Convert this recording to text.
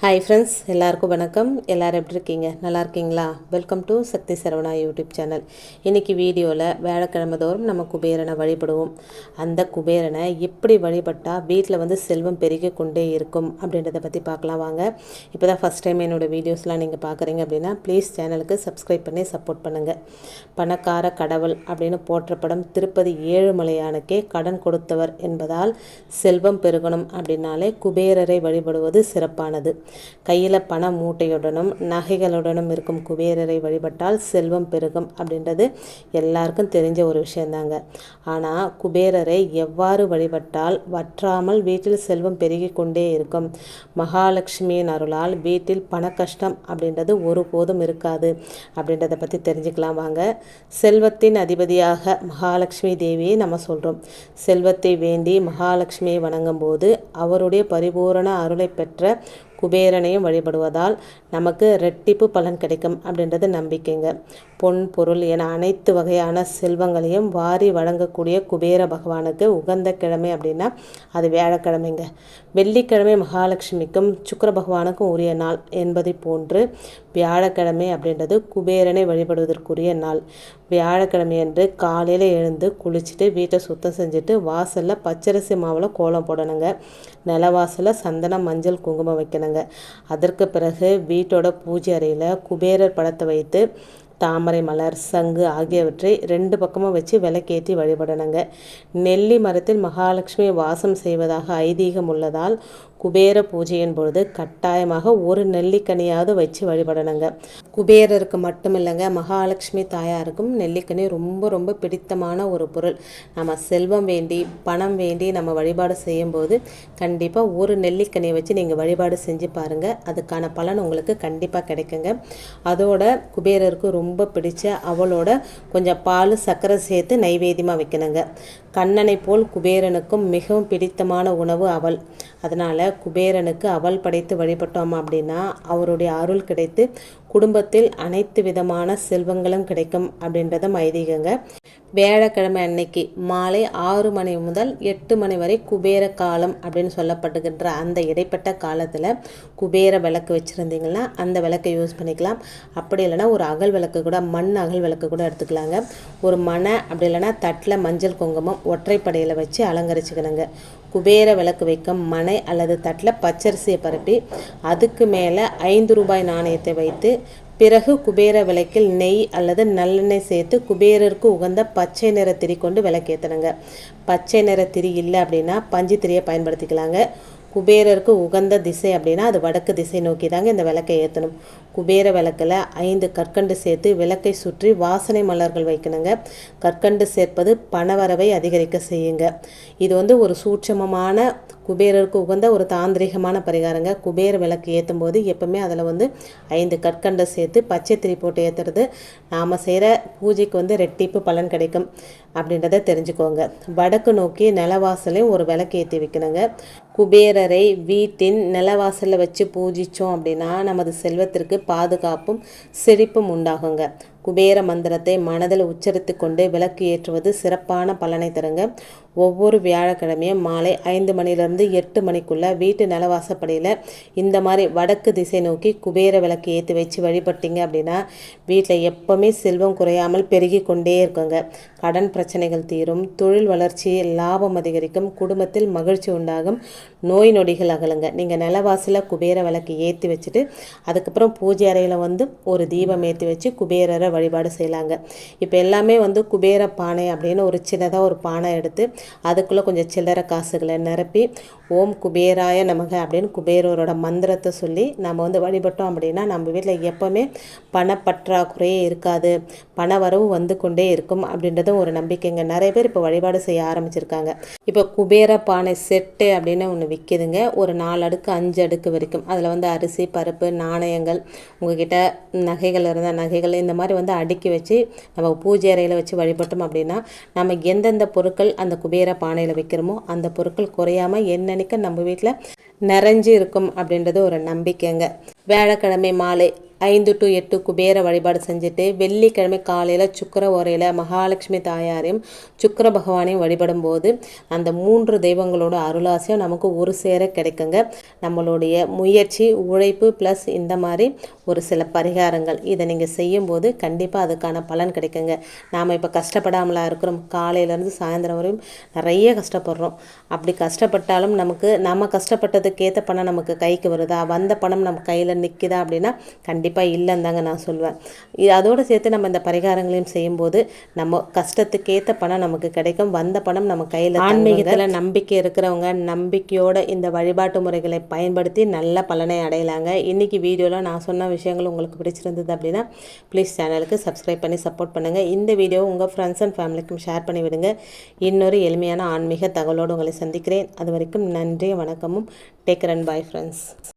Hi friends எல்லாருக்கும் வணக்கம். எல்லோரும் எப்படி இருக்கீங்க? நல்லா இருக்கீங்களா? Welcome to Sakthi Saravana YouTube channel. இன்றைக்கி வீடியோவில் வியாழக்கிழமை தோறும் நம்ம குபேரனை வழிபடுவோம். அந்த குபேரனை எப்படி வழிபட்டால் வீட்டில் வந்து செல்வம் பெருகி கொண்டே இருக்கும் அப்படின்றத பற்றி பார்க்கலாம் வாங்க. இப்போ தான் ஃபஸ்ட் டைம் என்னோடய வீடியோஸ்லாம் நீங்கள் பார்க்குறீங்க அப்படின்னா ப்ளீஸ் சேனலுக்கு சப்ஸ்கிரைப் பண்ணி சப்போர்ட் பண்ணுங்கள் பணக்கார கடவுள் அப்படின்னு போற்றப்படும் திருப்பதி ஏழுமலையானுக்கே கடன் கொடுத்தவர் என்பதால் செல்வம் பெருகணும் அப்படின்னாலே குபேரரை வழிபடுவது சிறப்பானது. கையில் பண மூட்டையுடனும் நகைகளுடனும் இருக்கும் குபேரரை வழிபட்டால் செல்வம் பெருகும் அப்படின்றது எல்லாருக்கும் தெரிஞ்ச ஒரு விஷயந்தாங்க. ஆனால் குபேரரை எவ்வாறு வழிபட்டால் வற்றாமல் வீட்டில் செல்வம் பெருகி கொண்டே இருக்கும்? மகாலட்சுமியின் அருளால் வீட்டில் பண கஷ்டம் அப்படின்றது ஒருபோதும் இருக்காது அப்படின்றத பற்றி தெரிஞ்சுக்கலாம் வாங்க. செல்வத்தின் அதிபதியாக மகாலட்சுமி தேவியை நம்ம சொல்கிறோம் செல்வத்தை வேண்டி மகாலட்சுமியை வணங்கும் போது அவருடைய பரிபூரண அருளை பெற்ற குபேரனையும் வழிபடுவதால் நமக்கு ரெட்டிப்பு பலன் கிடைக்கும் அப்படின்றது நம்பிக்கைங்க. பொன் பொருள் என அனைத்து வகையான செல்வங்களையும் வாரி வழங்கக்கூடிய குபேர பகவானுக்கு உகந்த கிழமை அப்படின்னா அது வியாழக்கிழமைங்க. வெள்ளிக்கிழமை மகாலட்சுமிக்கும் சுக்கர பகவானுக்கும் உரிய நாள் என்பதை போன்று வியாழக்கிழமை அப்படின்றது குபேரனை வழிபடுவதற்குரிய நாள். வியாழக்கிழமை அன்று காலையில் எழுந்து குளிச்சுட்டு வீட்டை சுத்தம் செஞ்சுட்டு வாசலில் பச்சரிசி மாவில் கோலம் போடணுங்க. நிலவாசலில் சந்தனம் மஞ்சள் குங்குமம் வைக்கணும் வைக்கணுங்க அதற்கு பிறகு வீட்டோட பூஜை அறையில் குபேரர் படத்தை வைத்து தாமரை மலர் சங்கு ஆகியவற்றை ரெண்டு பக்கமும் வச்சு விலக்கேற்றி வழிபடணுங்க. நெல்லி மரத்தில் மகாலட்சுமி வாசம் செய்வதாக ஐதீகம் உள்ளதால் குபேர பூஜையின் பொழுது கட்டாயமாக ஒரு நெல்லிக்கனியாவது வச்சு வழிபடணுங்க. குபேரருக்கு மட்டும் இல்லைங்க மகாலட்சுமி தாயாருக்கும் நெல்லிக்கனி ரொம்ப ரொம்ப பிடித்தமான ஒரு பொருள். நம்ம செல்வம் வேண்டி பணம் வேண்டி நம்ம வழிபாடு செய்யும்போது கண்டிப்பாக ஒரு நெல்லிக்கனியை வச்சு நீங்கள் வழிபாடு செஞ்சு பாருங்கள் அதுக்கான பலன் உங்களுக்கு கண்டிப்பாக கிடைக்குங்க. அதோட குபேரருக்கு ரொம்ப பிடிச்ச அவளோட கொஞ்சம் பால் சர்க்கரை சேர்த்து நைவேத்தியமாக வைக்கணுங்க. கண்ணனை போல் குபேரனுக்கும் மிகவும் பிடித்தமான உணவு அவள். அதனால் குபேரனுக்கு அவள் படைத்து வழிபட்டோம் அப்படின்னா அவருடைய அருள் கிடைத்து குடும்பத்தில் அனைத்து விதமான செல்வங்களும் கிடைக்கும் அப்படின்றதும் ஐதீகங்க வியாழக்கிழமை அன்னைக்கு மாலை ஆறு மணி முதல் எட்டு மணி வரை குபேர காலம் அப்படின்னு சொல்லப்பட்டுகின்ற அந்த இடைப்பட்ட காலத்தில் குபேர விளக்கு வச்சுருந்தீங்கன்னா அந்த விளக்கை யூஸ் பண்ணிக்கலாம். அப்படி இல்லைன்னா ஒரு அகல் விளக்கு கூட மண் அகல் விளக்கு கூட எடுத்துக்கலாங்க. ஒரு மனை அப்படி இல்லைன்னா தட்டில் மஞ்சள் குங்குமம் ஒற்றைப்படையில் வச்சு அலங்கரிச்சுக்கணுங்க. குபேர விளக்கு வைக்கும் மனை அல்லது தட்டில் பச்சரிசியை பரப்பி அதுக்கு மேலே ஐந்து ரூபாய் நாணயத்தை வைத்து பிறகு குபேர விளக்கில் நெய் அல்லது நல்லெண்ணெய் சேர்த்து குபேரருக்கு உகந்த பச்சை நிற திரி கொண்டு விளக்கேற்றணுங்க பச்சை நிற திரி இல்லை அப்படின்னா பஞ்சு திரியை பயன்படுத்திக்கலாங்க. குபேரருக்கு உகந்த திசை அப்படின்னா அது வடக்கு திசை நோக்கி தாங்க இந்த விளக்கை ஏற்றணும் குபேர விளக்கில் ஐந்து கற்கண்டு சேர்த்து விளக்கை சுற்றி வாசனை மலர்கள் வைக்கணுங்க. கற்கண்டு சேர்ப்பது பணவரவை அதிகரிக்க செய்யுங்க. இது வந்து ஒரு சூட்சமமான குபேரருக்கு உகந்த ஒரு தாந்திரிகமான பரிகாரங்க. குபேர விளக்கு ஏற்றும் போது எப்பவுமே அதில் வந்து ஐந்து கற்கண்டை சேர்த்து பச்சை திரி போட்டு ஏற்றுறது நாம் செய்கிற பூஜைக்கு வந்து ரெட்டிப்பு பலன் கிடைக்கும் அப்படின்றத தெரிஞ்சுக்கோங்க. வடக்கு நோக்கி நிலவாசலையும் ஒரு விளக்கு ஏற்றி வைக்கணுங்க. குபேரரை வீட்டின் நிலவாசலில் வச்சு பூஜித்தோம் அப்படின்னா நமது செல்வத்திற்கு பாதுகாப்பும் செழிப்பும் உண்டாகுங்க. குபேர மந்திரத்தை மனதில் உச்சரித்து கொண்டு விளக்கு ஏற்றுவது சிறப்பான பலனை தருங்க. ஒவ்வொரு வியாழக்கிழமையும் மாலை ஐந்து மணிலிருந்து எட்டு மணிக்குள்ளே வீட்டு நிலவாசப்படியில் இந்த மாதிரி வடக்கு திசை நோக்கி குபேர விளக்கு ஏற்றி வச்சு வழிபட்டீங்க அப்படின்னா வீட்டில் எப்போவுமே செல்வம் குறையாமல் பெருகி கொண்டே இருக்குங்க. கடன் பிரச்சனைகள் தீரும் தொழில் வளர்ச்சி லாபம் அதிகரிக்கும் குடும்பத்தில் மகிழ்ச்சி உண்டாகும் நோய் நொடிகள் அகலுங்க. நீங்கள் நிலவாசியில் குபேர விளக்கு ஏற்றி வச்சுட்டு அதுக்கப்புறம் பூஜை அறையில் வந்து ஒரு தீபம் ஏற்றி வச்சு குபேரரை வழிபாடு செய்யலாங்க. இப்போ எல்லாமே வந்து குபேர பானை அப்படின்னு ஒரு சின்னதாக ஒரு பானை எடுத்து அதுக்குள்ளே கொஞ்சம் சில்லறை காசுகளை நிரப்பி ஓம் குபேராய நமக அப்படின்னு குபேரரோட மந்திரத்தை சொல்லி நம்ம வந்து வழிபட்டோம் அப்படின்னா நம்ம வீட்டில் எப்போவுமே பணப்பற்றாக்குறையே இருக்காது. பண வரவு வந்து கொண்டே இருக்கும் அப்படின்றது ஒரு நம்பிக்கைங்க. நிறைய பேர் இப்போ வழிபாடு செய்ய ஆரம்பிச்சிருக்காங்க. இப்போ குபேர பானை செட்டு அப்படின்னு ஒன்று விற்கிதுங்க ஒரு நாலு அடுக்கு அஞ்சு அடுக்கு வரைக்கும். அதில் வந்து அரிசி பருப்பு நாணயங்கள் உங்ககிட்ட நகைகள் இருந்தால் நகைகள் இந்த மாதிரி வந்து அடுக்கி வச்சு நம்ம பூஜை அறையில் வச்சு வழிபட்டோம் அப்படின்னா நம்ம எந்தெந்த பொருட்கள் அந்த குபேர பானையில் வைக்கிறோமோ அந்த பொருட்கள் குறையாமல் என்னன்னைக்கு நம்ம வீட்டில் நிறைஞ்சு இருக்கும் அப்படின்றது ஒரு நம்பிக்கைங்க. வியாழக்கிழமை மாலை ஐந்து டு எட்டு குபேர வழிபாடு செஞ்சுட்டு வெள்ளிக்கிழமை காலையில் சுக்கர உரையில் மகாலட்சுமி தாயாரையும் சுக்கர பகவானையும் வழிபடும் போது அந்த மூன்று தெய்வங்களோட அருளாசியம் நமக்கு ஒரு சேர கிடைக்குங்க. நம்மளுடைய முயற்சி உழைப்பு ப்ளஸ் இந்த மாதிரி ஒரு சில பரிகாரங்கள். இதை நீங்கள் செய்யும்போது கண்டிப்பாக அதுக்கான பலன் கிடைக்குங்க. நாம் இப்போ கஷ்டப்படாமலா இருக்கிறோம். காலையிலேருந்து சாயந்தரம் வரையும் நிறைய கஷ்டப்படுறோம். அப்படி கஷ்டப்பட்டாலும் நமக்கு நம்ம கஷ்டப்பட்டதுக்கேற்ற பணம் நமக்கு கைக்கு வருதா? வந்த பணம் நம்ம கையில் நிற்கிதா அப்படின்னா கண்டிப்பாக இல்லைன்னு தாங்க நான் சொல்வேன். இது அதோடு சேர்த்து நம்ம இந்த பரிகாரங்களையும் செய்யும்போது நம்ம கஷ்டத்துக்கேற்ற பணம் நமக்கு கிடைக்கும். வந்த பணம் நம்ம கையில் ஆன்மீகத்தில் நம்பிக்கை இருக்கிறவங்க நம்பிக்கையோட இந்த வழிபாட்டு முறைகளை பயன்படுத்தி நல்ல பலனை அடையலாங்க. இன்றைக்கி வீடியோவில் நான் சொன்ன விஷயங்கள் உங்களுக்கு பிடிச்சிருந்தது அப்படின்னா ப்ளீஸ் சேனலுக்கு சப்ஸ்கிரைப் பண்ணி சப்போர்ட் பண்ணுங்கள் இந்த வீடியோ உங்கள் ஃப்ரெண்ட்ஸ் அண்ட் ஃபேமிலிக்கும் ஷேர் பண்ணி விடுங்க. இன்னொரு எளிமையான ஆன்மீக தகவலோடு உங்களை சந்திக்கிறேன். அது வரைக்கும் நன்றி வணக்கமும். Take run bye friends